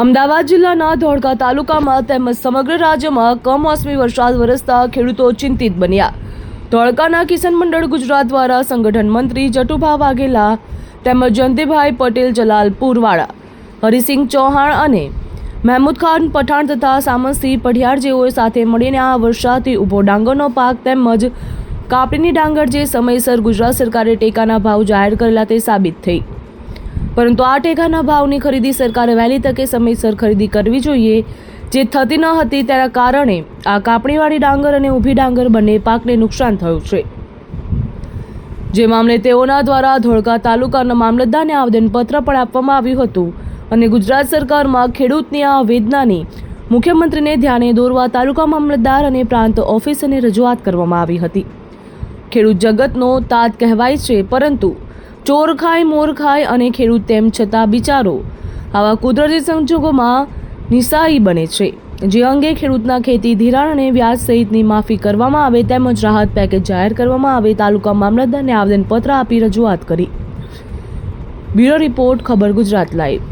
અમદાવાદ જિલ્લાના ધોળકા તાલુકામાં તેમજ સમગ્ર રાજ્યમાં કમોસમી વરસાદ વરસતા ખેડૂતો ચિંતિત બન્યા. ધોળકાના કિસાન મંડળ ગુજરાત દ્વારા સંગઠન મંત્રી જટુભા વાઘેલા તેમજ જયંતિભાઈ પટેલ, જલાલ પુરવાળા, હરિસિંહ ચૌહાણ અને મહેમૂદ ખાન પઠાણ તથા સામંતસિંહ પઢિયાર જેઓએ સાથે મળીને આ વરસાદથી ઊભો ડાંગરનો પાક તેમજ કાપડીની ડાંગર જે સમયસર ગુજરાત સરકારે ટેકાના ભાવ જાહેર કરેલા તે સાબિત થઈ. પરંતુ આ ટેકાના ભાવની ખરીદી સરકારે વહેલી તકે સમયસર ખરીદી કરવી જોઈએ. જે થતી ન હતી તેના કારણે આ કાપણીવાળી ડાંગર અને ઊભી ડાંગર બંને પાકને નુકસાન થયું છે. જે મામલે તેઓના દ્વારા ધોળકા તાલુકાના મામલતદારને આવેદનપત્ર પણ આપવામાં આવ્યું હતું અને ગુજરાત સરકારમાં ખેડૂતની આ વેદનાની મુખ્યમંત્રીને ધ્યાને દોરવા તાલુકા મામલતદાર અને પ્રાંત ઓફિસરને રજૂઆત કરવામાં આવી હતી. ખેડૂત જગતનો તાત કહેવાય છે, પરંતુ ચોર ખાય મોર ખાય અને ખેડૂત તેમ છતાં બિચારો આવા કુદરતી સંજોગોમાં નિસાહી બને છે. જે અંગે ખેડૂતના ખેતી ધિરાણ અને વ્યાજ સહિતની માફી કરવામાં આવે તેમજ રાહત પેકેજ જાહેર કરવામાં આવે તાલુકા મામલતદારને આવેદનપત્ર આપી રજૂઆત કરી. બ્યુરો રિપોર્ટ, ખબર ગુજરાત લાઈવ.